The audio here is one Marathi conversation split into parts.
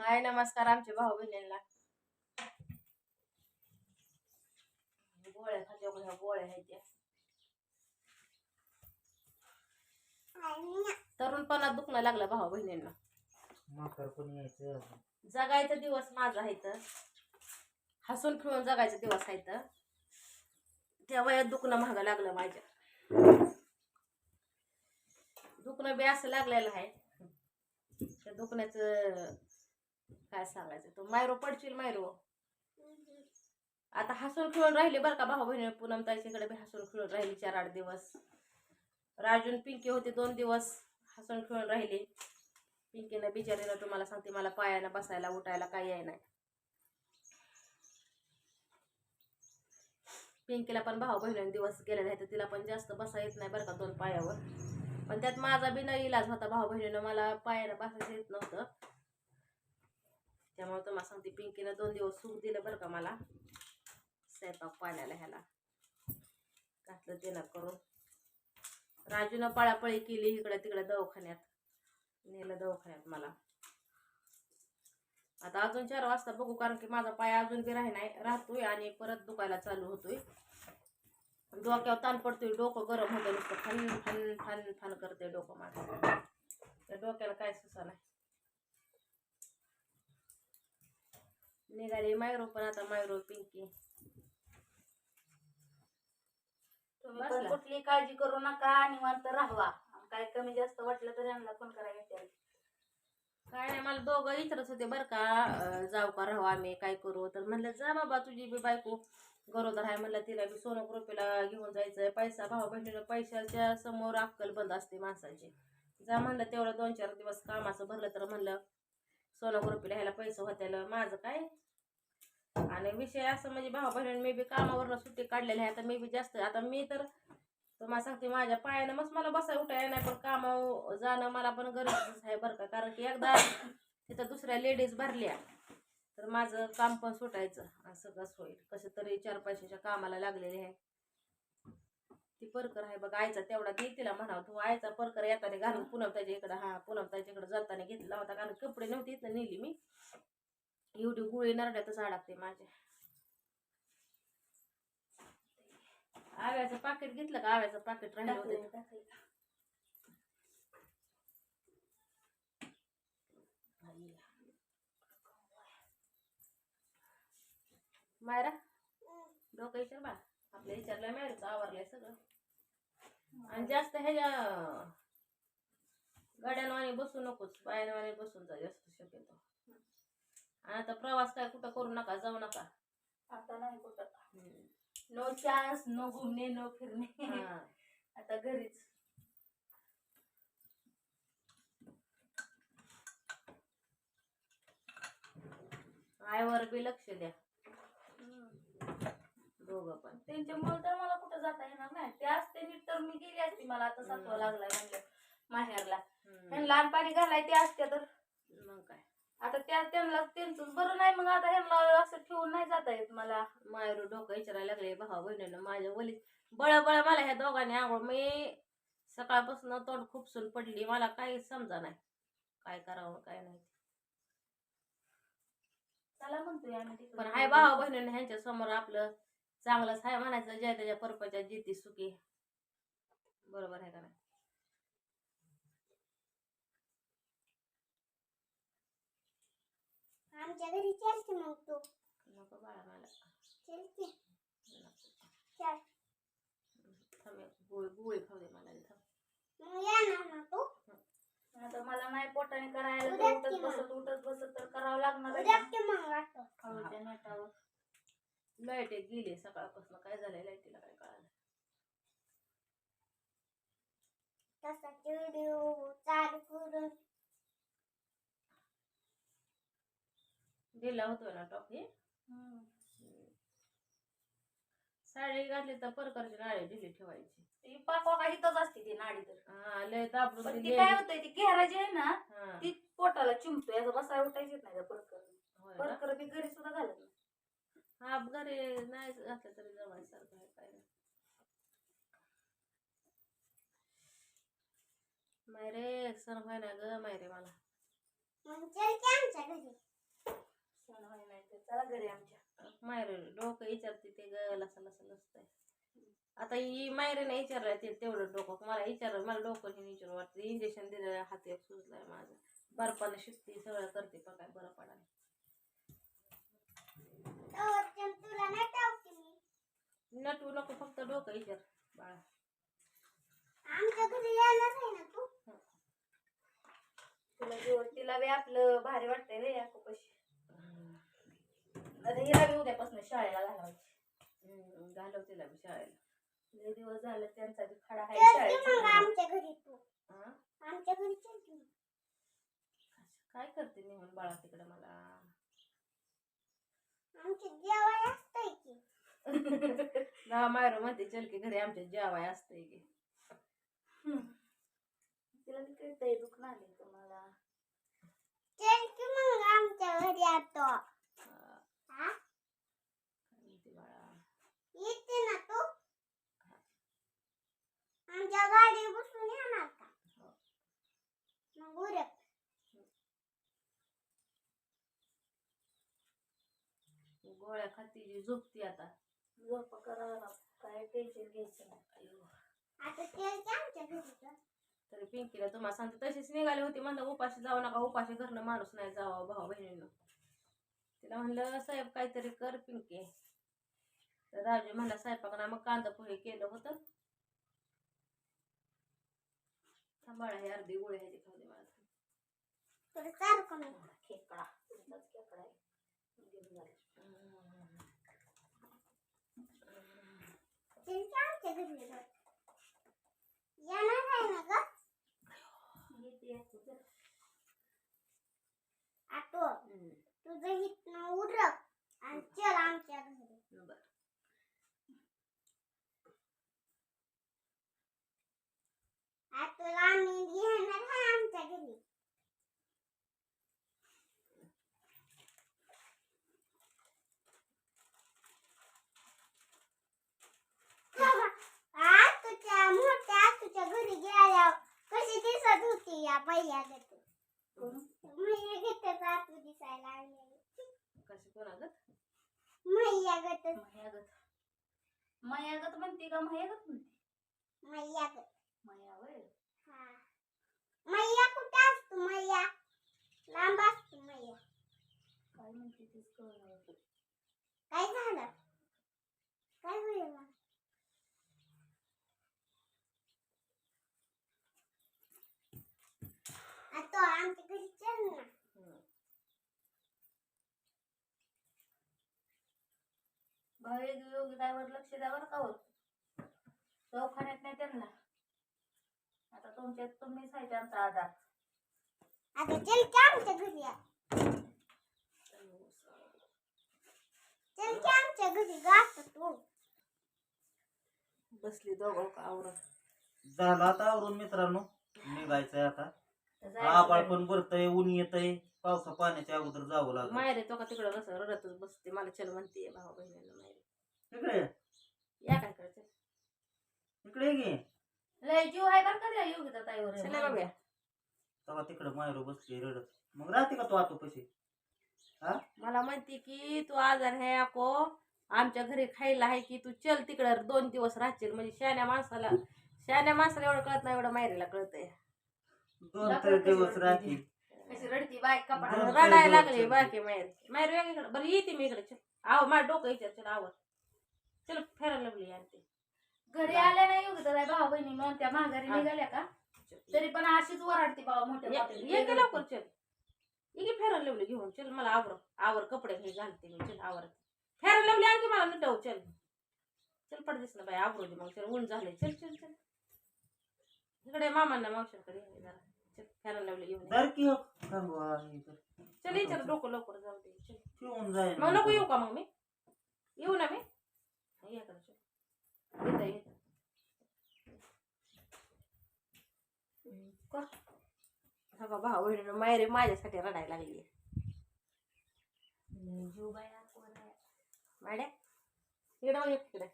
हाय नमस्कार आमच्या भाऊ बहिणींना. गोळ्या खात्या ह्या गोळ्या आहेत त्या. तरुणपणात दुखणं लागलं भाऊ बहिणींना. म्हातार पण यायचं जगायचा दिवस माझा आहे तर. हसून खेळून जगायचा दिवस आहे तर. त्या वयात दुखणं महाग लागलं माझ्या. दुखणं बी असं लागलेलं आहे. त्या दुखण्याचं काय सांगायचं? तो मायरो पडशील मायरो. आता हसून खेळून राहिली बरं का भाऊ बहिणी पूनम ताईच्याकडे बी हसून खेळून राहिली चार आठ दिवस. राजून पिंकी होते दोन दिवस हसून खेळून राहिली. पिंकीनं बिचारीनं तुम्हाला सांगते मला पायानं बसायला उठायला काही आहे नाही. पिंकीला पण भाऊ बहिणीने दिवस गेलेले आहेत तर तिला पण जास्त बसा येत नाही बरं का दोन पायावर. पण त्यात माझा बी न इलाज होता भाऊ बहिणीनं मला पायानं बसायचं येत नव्हतं. त्यामुळे तुम्हाला सांगते पिंकीनं दोन दिवस सूप दिलं बरं का मला. स्वयंपाक पाण्याला ह्याला. घातलं तिनं करून. राजूनं पळापळी केली इकडे तिकडे दवाखान्यात. नेलं दवाखान्यात मला. आता अजून चार वाजता बघू कारण की माझा पाय अजून बी राही नाही राहतोय आणि परत दुखायला चालू होतोय. डोक्यावर ताण पडतोय डोकं गरम होतं नुसतं फन फन फन फन करते डोकं माझं. त्या डोक्याला काय सुसा नाही निघाली. मायरो पण आता मायरो पिंकी. तुम्ही पण बसला. कुठली काळजी करू नका निवांत राहावा. काय कमी जास्त वाटलं तर यांना फोन करायला काय नाही मला दोघं विचारत होते बरं का. अं, जाऊ का राहू आम्ही काय करू? तर म्हणलं जा बाबा तुझी बी बायको गरोदर आहे. म्हणलं तिला बी सोनोग्राफीला घेऊन जायचंय. पैसा भाऊ बहिणीला पैशाच्या समोर अक्कल बंद असते माणसाची. जा म्हणलं तेवढं दोन चार दिवस कामाचं भरलं तर म्हणलं सोनोग्राफीला ह्याला पैसे होत्याला. माझं काय आणि विषय असं म्हणजे भाऊ बहिणी मी बी कामावरनं सुट्टी काढलेली आहे आता मी बी जास्त आता मी तर तुम्हाला सांगते माझ्या पायानं मग मला बसाय उठाय नाही पण कामावर जाणं मला पण गरजेचंच आहे बरं का. कारण की एकदा तिथं दुसऱ्या लेडीज भरल्या तर माझं काम पण सुटायचं सगळंच होईल. कसं तरी चार पैशाच्या कामाला लागलेले आहे. ती परकर आहे बघ आईचा तेवढा दे तिला म्हणावं तू आईचा परकर येताना घालून पुनम त्याच्या इकडं हा पुनम त्याच्या इकडं जाताना घेतला होता कारण कपडे नव्हते इथं नेली मी. एवढी गुळी नरड्यातच अडकते माझ्या आव्याचं पाकिट घेतलं का? आव्याचं पाकिट राहिलं होतं. मायरा डोकं विचार बा. आपल्या विचारलं मायरूचं आवरलंय सगळं. आणि जास्त ह्याच्या गाड्यानवाने बसू नकोस. पायानवाने बसून जा जास्त शक्यतो. आणि आता प्रवास काय कुठं करू नका जाऊ नका. आता नाही कुठं. नो चान्स नो घुमणे नो फिरणे. आता घरीच. आईवर बी लक्ष द्या. दोघं पण. त्यांच्यामुळे तर मला कुठं जाता येणार नाही. ते असते नीट तर मी गेली असती मला आता सातवा लागलाय म्हणलं माहेरला. हम्म. त्यांना लहान पाणी घालाय ते असते तर. मग काय. आता त्या त्यांना त्यांचं बरं नाही मग आता ह्यांना असं ठेवून नाही जाता येत मला. मायरू डोकं विचारायला लागले भाऊ बहिणीनं माझ्या वली बळ बळ मला ह्या दोघांनी आंघोळ मी सकाळपासून तोंड खूपसून पडली मला काही समजा नाही. काय करावं काय नाही. चला म्हणतोय आम्ही पण हाय भाऊ बहिणीनं ह्यांच्या समोर आपलं चांगलंच हाय म्हणायचं जय त्याच्या परपच्या जिती सुखी. बरोबर आहे का नाही? आमच्या घरी चलते मग तू. नको बाळा मला. चलते नको. चल. थांब एक गोळी गोळी खाऊ दे मला इथं. मग येणार ना तू. आता मला नाही पोटाने करायला तर उठत. बसत उठत बसत तर करावं लागणार आहे उद्या ना. ते मग वाटतो? खाऊच्या नेटावर लाइट गेली सकाळपासून. काय झालंय लाईटीला काय कळालं? तसा व्हिडिओ चालू करून दिला होतो ना टॉप हे साडी घातली तर परकरची नाळी ढिली ठेवायची. ती पाकवा इथंच असते ती नाडी तर. हा लय पण ती ती काय होतंय ती घेराची आहे ना हा, ती पोटाला चिमतोय असं बसाय उठायच येत नाही त्या परकर. होय ना? परकर बी घरी सुद्धा घालत नाही. हा घरी नाही घातलं तरी जमायसारखं आहे काय नाही. मायरे सण व्हाय ना ग मायरे मला. मग चला घरी आमच्या. मायरे डोकं विचारते ते ग लसा लसा लसतंय आता ही मायरेने विचारलं ते तेवढं डोकं. मला विचारलं मला डोकं हे विचारू वाटतं. इंजेक्शन दिलेलं हात एक सुजलाय माझा. बर्फानं शिकते सगळं करते पण काय बरं पडायला तवरच्या तुला नाही. टाकते मी नटू नको फक्त डोकं विचार बाळा. आमच्या घरी येणार आहे ना तू? तुला जीव तिला बी आपलं भारी वाटतंय रे या कशी आता हिला बी उद्यापासून शाळेला घालवायची. हम्म, घालव तिला बी शाळेला. लय दिवस झालं त्यांचा बी खडा आहे चल आमच्या घरी तू? आमच्या घरी चल की मग. काय करते निघून बाळा तिकडे मला? आमच्या जेवाय असतंय की. ना मायरो म्हणते चल की घरी आमच्या जेवाय असतंय की. तिला बी कळतंय दुखणं आले तुम्हाला चल की मग आमच्या घरी येतो हा, हा काय म्हणते बाळा येते ना तू? आमच्या गाडी बसून येणार का? हो. मग उरक. गोळ्या खाती जी झोपती आता. झोप करा काय टेन्शन घ्यायचं नाही. आता आमच्या घरी. तरी पिंकीला तुम्हाला सांगते तशीच निघाली होती. म्हणलं उपाशी जाऊ नका. उपाशी घरनं माणूस नाही जावा भाऊ बहिणीनं तिला म्हणलं साहेब काहीतरी कर पिंकी. तर राजू म्हणला स्वयंपाक मग कांदा पोहे केलं होतं. सांभाळा हे अर्धी गोळी ह्याची खाऊ दे मला खेकडा. खेकडा तुझं हितनं उरक आणि चल आमच्या घरी बरं आटोला आम्ही घेणार आहे आमच्या घरी. आज तुझ्या मोठ्या तुझ्या घरी गेल्यावर कशी दिसत होती या पहिल्या गती कोण? मैया गतच आतू दिसायला लागले. कशी कोणागत मैया गतच मयागत मयागत म्हणते का मयागत म्हणते? मैया गत मया वय मैया कुठे असतो मैया? लांब असतो मैया. काय म्हणते तेच काय झालं? काय होईल आता आमच्या घरी चल ना. भावे योगितावर लक्ष द्या बरं का हो? दवाखान्यात नाही त्यांना? आता तुमच्या तुम्हीच आहे त्यांचा आधार. आता चल की आमच्या घरी या. चल की आमच्या घरी गात तू. बसली दोघं का आवरत झालं आता आवरून मित्रांनो. निघायचंय आता. तर आबाळ जायचं पण भरतय ऊन येतय. पावसा पाण्याच्या अगोदर जावं लागलं. मायरे तो का तिकडं कसं रडतच बसते. मला चल म्हणते भाऊ बहिणीला मायरे इकडे ये, या काय करायचं? इकडे ये गे लय जीव आहे बरं का त्या योगिता ताईवर. चला बघूया. तेव्हा तिकडे मायरो बसली रडत. मग राहते का तू आता पैसे? मला म्हणते की तू आजार आहे अको. आमच्या घरी खायला आहे की तू चल तिकडं दोन दिवस राहशील. म्हणजे शहाण्या माणसाला शहाण्या माणसाला एवढं कळत नाही एवढं मायरीला कळतंय. दोन तरी दिवस राहतील. कशी रडती बाय कपडा रडायला लागले बाकी मायरी मायरी वेगळीकडे. बरं येते मी इकडे. चल. आव माझं डोकं विचार चल आवर. चल फिरायला लागली आणते घरी आल्या नाही योगिता ताई भाऊ बहिणी म्हणून त्या माघारी हा. निघाल्या का? तरी पण अशीच वराडती बाबा मोठ्या मोठ्या. ये की लवकर चल. ये की फिरायला लावली घेऊन चल मला आवर आवर कपडे हे घालते मी चल आवर. फिरायला लावली आणखी मला नटव चल. चल पडतेस ना बाई आवरू दे मग चल ऊन झाले चल चल चल. इकडे मामांना मावशांकडे ये जरा. चल फिरायला लावली घेऊन. ये. की हो. हे तर. चल विचार डोकं लवकर जाऊ दे चल. जाईल मग नको येऊ का मग मी? येऊ ना मी? ये इकडे चल. का हा भाऊ बहिणीनं मायरे माझ्यासाठी रडायला लागली माड्या इकडे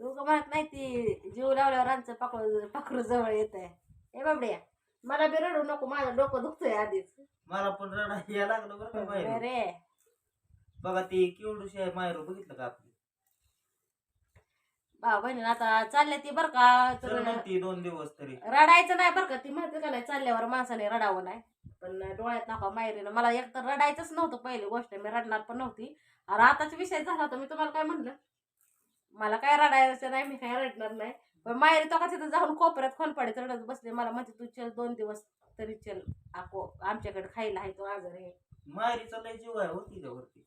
लोक म्हणत नाही ती जीव लावल्यावर आमचं पाकळ पाखरू जवळ येत आहे ए बाबड्या मला बी रडू नको माझं डोकं दुखतंय आधीच मला पण रडा लागलं बरं अरे बघा ती केवढूशी आहे मायरू बघितलं का आपली? भाऊ बहिणी आता चालल्या ती बर का? तर म्हणती दोन दिवस तरी. रडायचं नाही बरं का? ती माहिती का नाही चालल्यावर माणसाने रडावं नाही. पण डोळ्यात नका मायरीनं. मला एक तर रडायचंच नव्हतं पहिली गोष्ट मी रडणार पण नव्हती. आणि आताच विषय झाला होता मी तुम्हाला काय म्हणलं? मला काय रडायचं नाही मी काय रडणार नाही. पण मायरी तो का तिथं जाऊन कोपऱ्यात खोनपाडीत रडत बसले. मला म्हणते तू चल दोन दिवस तरी चल. आको आमच्याकडे खायला आहे तो आजार आहे. मायरीचा लय जीव आहे हो तिच्यावरती.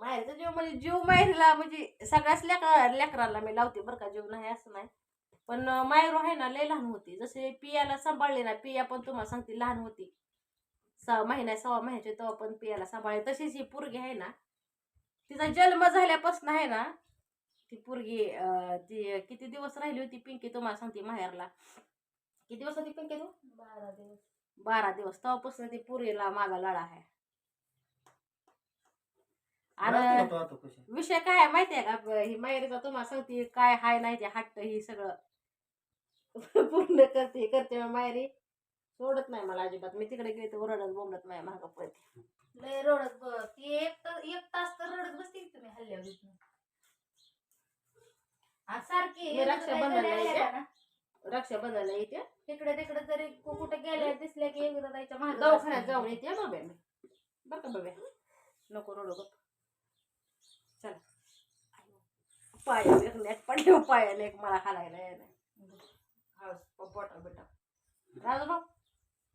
माहेरचा जीव म्हणजे जीव माहेरीला म्हणजे सगळ्याच लेकरा लेकराला मी लावते बरं का जीव नाही असं नाही. पण मायरू आहे ना लय लहान होती. जसे पियाला सांभाळले ना पिया पण तुम्हाला सांगते लहान होती. सहा महिन्या सव्वा महिन्याचे तेव्हा पण पियाला सांभाळले. तशीच ही पोरगी आहे ना तिचा जन्म झाल्यापासून आहे ना ती पोरगी ती किती दिवस राहिली होती पिंकी तुम्हाला सांगते माहेरला. किती दिवस होती पिंकी तू? बारा दिवस. बारा दिवस. तेव्हापासून ती पोरीला माझा लढा आहे. आणि विषय काय आहे माहितीये का? ही मायरीचा तुम्हाला सांगते काय हाय नाही ते हट्ट ही सगळं. पूर्ण करते करते मायरी. सोडत नाही मला अजिबात. मी तिकडे गेले तर ओरडत बोंबलत नाही महाग पळते. लय रडत बघ ती एक तर एक तास तर रडत बसते की तुम्ही. आणि सारखी मी रक्षाबंधनला एकदा येते. आल्या का ना, रक्षाबंधनला येते. तिकडे तिकडे जरी कु- कुठे गेल्या दिसल्या की एकदा जायच्या मागं दवाखान्यात. जाऊन येते बाबा मी. बरं का बाबा नको रडू गप चला. पाया एक नेट पडले पायाला एक मला हालायला यायला पोटा बिटा राजू भाऊ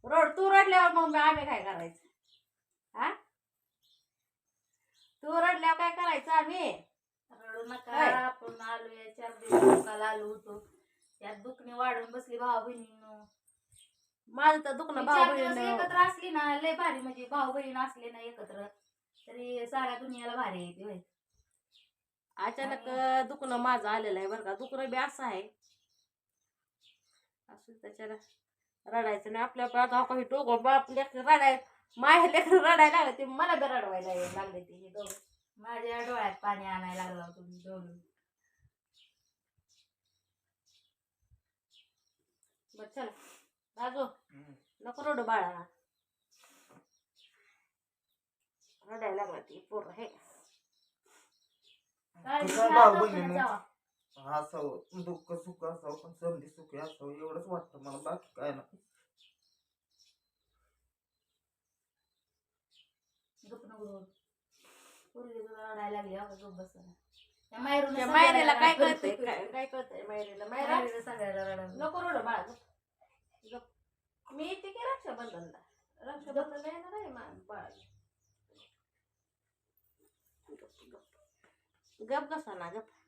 रड तू रडल्यावर मग आम्ही काय करायचं? हा? तू रडल्यावर काय करायचं आम्ही? रडू नका? आपण आलोय चार दिवस आलो होतो. त्यात दुखणे वाढून बसली भाऊ बहिणीनं माझं तर दुखणं भाऊ बहीण एकत्र असली ना लय भारी म्हणजे भाऊ बहीण असले ना एकत्र तरी साऱ्या दुनियाला भारी येते अचानक दुखणं माझं आलेलं आहे बरं का. दुखणं बी असं आहे. असं त्याच्याला रडायचं नाही. आपल्या काही टोक बाप लेकर रडाय माय लेकर रडायला लागले ते मला बी रडवायला लागले ते हे दोघं. माझ्या डोळ्यात पाणी आणायला लागला तुम्ही दोघं. बरं चला. राजू. नको रडू बाळा रडायला लागला ती पोरं हे. कसं भाऊ. असावं. दुःख सुख असावं पण संधी सुखी असावं एवढंच वाटतं मला. बाकी काय नाही. त्या मायरेला काय कळतंय. काय काय कळतंय मायरेला? मायरा नको रडू बाळा गप. गप. मी येते की रक्षाबंधनला? रक्षाबंधनला येणार आहे मा बाळा. गप गप गप कसा ना गप